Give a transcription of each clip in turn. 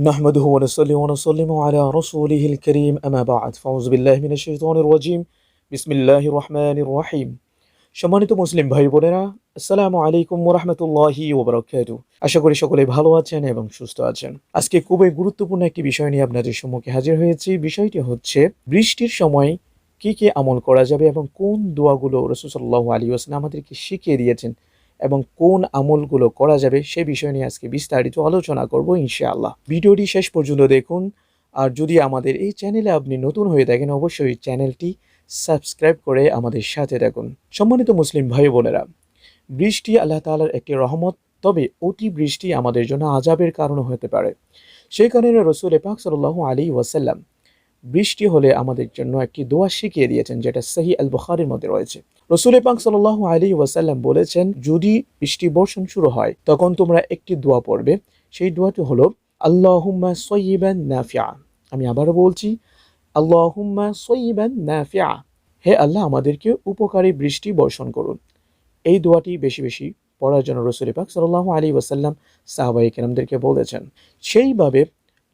نحمده ونصلي ونسلم على رسوله الكريم أما بعد فأعوذ بالله من الشيطان الرجيم بسم الله الرحمن الرحيم সম্মানিত মুসলিম ভাই বোনেরা আসসালামু আলাইকুম ওরহমতুল্লাহি ওবরাকাতু আশা করি সকলে ভালো আছেন এবং সুস্থ আছেন আজকে খুবই গুরুত্বপূর্ণ একটি বিষয় নিয়ে আপনাদের সম্মুখে হাজির হয়েছি বিষয়টি হচ্ছে বৃষ্টির সময় কি কি আমল করা যাবে এবং কোন দোয়াগুলো রসুল্লাহ আলী ওয়াসাল্লাম আমাদেরকে শিখিয়ে দিয়েছেন এবং কোন আমলগুলো করা যাবে সে বিষয় নিয়ে আজকে বিস্তারিত আলোচনা করব ইনশাআল্লাহ। ভিডিওটি শেষ পর্যন্ত দেখুন। আর যদি আমাদের এই চ্যানেলে আপনি নতুন হয়ে থাকেন, অবশ্যই চ্যানেলটি সাবস্ক্রাইব করে আমাদের সাথে থাকুন। সম্মানিত মুসলিম ভাই বোনেরা, বৃষ্টি আল্লাহ তালার একটি রহমত, তবে অতি বৃষ্টি আমাদের জন্য আজাবের কারণ হতে পারে। সেই কারণে রসুল পাক সাল্লাহ আলী ওয়াসাল্লাম বৃষ্টি হলে আমাদের জন্য একটি দোয়া শিখিয়ে দিয়েছেন, যেটা সহি আল বুখারির মধ্যে রয়েছে। রসুল পাক সাল্লাহ আলী ওয়াসাল্লাম বলেছেন, যদি বৃষ্টি বর্ষণ শুরু হয়, তখন তোমরা একটি দোয়া পড়বে। সেই দোয়াটি হলো, আল্লাহুম্মা সয়িবান নাফিয়া। আমি আবারও বলছি, আল্লাহুম্মা সয়িবান নাফিয়া। হে আল্লাহ, আমাদেরকে উপকারী বৃষ্টি বর্ষণ করুন। এই দোয়াটি বেশি বেশি পড়ার জন্য রসুল পাক সাল্লাহ আলী ওয়াসাল্লাম সাহবাই বলেছেন। সেইভাবে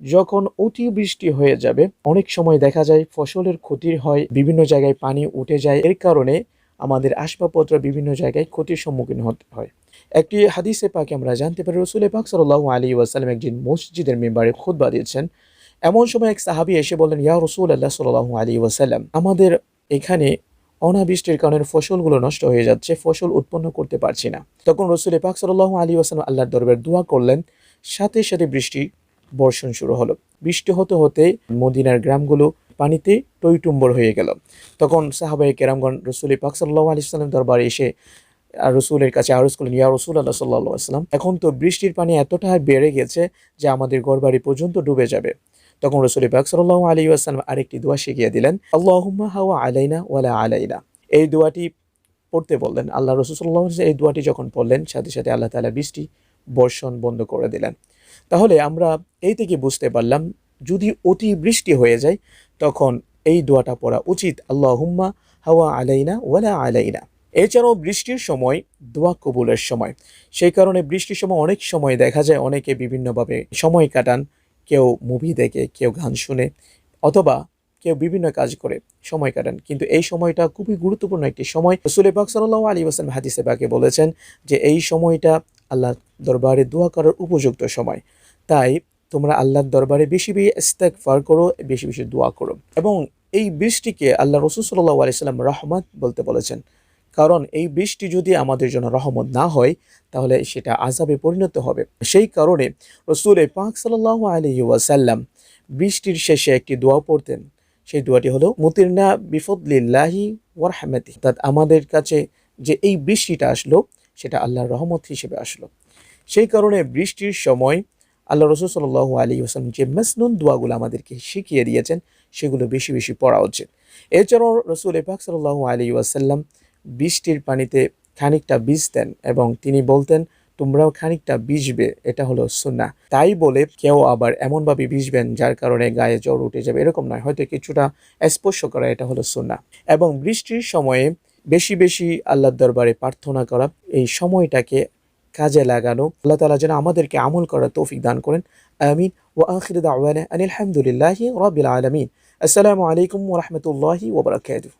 যখন অতি বৃষ্টি হয়ে যাবে, অনেক সময় দেখা যায় ফসলের ক্ষতি হয়, বিভিন্ন জায়গায় পানি উঠে যায়। এর কারণে আমাদের আসবাবপত্র বিভিন্ন জায়গায় ক্ষতির সম্মুখীন হতে হয়। একটি হাদিসে পাকে আমরা জানতে পারি রসুল পাক সাল্লাহ আলী ওয়াসাল্লাম একদিন মসজিদের মেম্বারে খুদ্া দিয়েছেন। এমন সময় এক সাহাবি এসে বললেন, ইয়া রসুল আল্লাহ সাল্লাহ আলী ওয়াসাল্লাম, আমাদের এখানে অনাবৃষ্টির কারণে ফসলগুলো নষ্ট হয়ে যাচ্ছে, ফসল উৎপন্ন করতে পারছি না। তখন রসুল পাক সাল্লাহ আলী ওয়াসাল্লাম আল্লাহর দরবার দোয়া করলেন, সাথে সাথে বৃষ্টি বর্ষণ শুরু হলো। বৃষ্টি হতে হতে মদিনার গ্রামগুলো পানিতে টইটুম্বর হয়ে গেল। তখন সাহাবাই কেরামগণ রসুল পাক সাল্লাহ আলি সাল্লাম দরবারে এসে আর রসুলের কাছে আরজ করলেন, ইয়া রসুল আল্লাহ সাল্লাহ আসলাম এখন তো বৃষ্টির পানি এতটা বেড়ে গেছে যে আমাদের গড়বাড়ি পর্যন্ত ডুবে যাবে। তখন রসুল পাক সাল্লাহ আলী আসসালাম আরেকটি দোয়া শিখিয়ে দিলেন, আল্লাহুম্মা হাওয়া আলাইনা ওয়ালা আলাইনা। এই দোয়াটি পড়তে বললেন, আল্লাহ রসুল্লাহ এই দোয়াটি যখন পড়লেন, সাথে সাথে আল্লাহ তালা বৃষ্টি বর্ষণ বন্ধ করে দিলেন। তাহলে আমরা এই থেকে বুঝতে পারলাম, যদি অতি বৃষ্টি হয়ে যায়, তখন এই দোয়াটা পড়া উচিত। আল্লাহ হুম্মা হাওয়া আলাইনা ওয়ালা আলাইনা। এছাড়াও বৃষ্টির সময় দোয়া কবুলের সময়। সেই কারণে বৃষ্টির সময় অনেক সময় দেখা যায়, অনেকে বিভিন্নভাবে সময় কাটান। কেউ মুভি দেখে, কেউ গান শুনে, অথবা কেউ বিভিন্ন কাজ করে সময় কাটান। কিন্তু এই সময়টা খুবই গুরুত্বপূর্ণ একটি সময়। রসুল পাক সাল্লাহ আলী ওসালাম হাদিসে পাকে বলেছেন যে, এই সময়টা আল্লাহ দরবারে দোয়া করার উপযুক্ত সময়। তাই তোমরা আল্লাহর দরবারে বেশি বেশি ইস্তেক ফার করো, বেশি বেশি দোয়া করো। এবং এই বৃষ্টিকে আল্লাহ রসুল সাল্লাহ আলিয়াল্লাম রহমত বলতে বলেছেন। কারণ এই বৃষ্টি যদি আমাদের জন্য রহমত না হয়, তাহলে সেটা আজাবে পরিণত হবে। সেই কারণে রসুল পাক সাল্লাহ আলী ওয়াসাল্লাম বৃষ্টির শেষে একটি দোয়া পড়তেন। সেই দোয়াটি হলো, মুতিরনা বিফদলিল্লাহি ওয়ারহামাতি অর্থাৎ আমাদের কাছে যে এই বৃষ্টিটা আসলো সেটা আল্লাহর রহমত হিসেবে আসলো। সেই কারণে বৃষ্টির সময় আল্লাহ রসুল সাল্লাহ আলী হোসেন যে মেসনুন দোয়াগুলো আমাদেরকে শিখিয়ে দিয়েছেন, সেগুলো বেশি বেশি পড়া উচিত। এছাড়াও রসুল এফাক সাল্লাহ আলী ওয়াসাল্লাম বৃষ্টির পানিতে খানিকটা বীজ দেন এবং তিনি বলতেন, তোমরাও খানিকটা ভিজবে, এটা হলো সুন্না তাই বলে কেউ আবার এমনভাবে ভিজবেন যার কারণে গায়ে জ্বর উঠে যাবে, এরকম নয়। হয়তো কিছুটা স্পর্শ করা এটা হলো সুন্না এবং বৃষ্টির সময়ে বেশি বেশি আল্লাহর দরবারে প্রার্থনা করা, এই সময়টাকে কাজে লাগানো। আল্লাহ তালা যেন আমাদেরকে আমল করার তৌফিক দান করেন। আমিন। ও আখির আওয়ানা আনিল হামদুলিল্লাহ রবিল আলমিন। আসসালামু আলাইকুম ওরহমতুল্লাহি ওবরাকাতুহ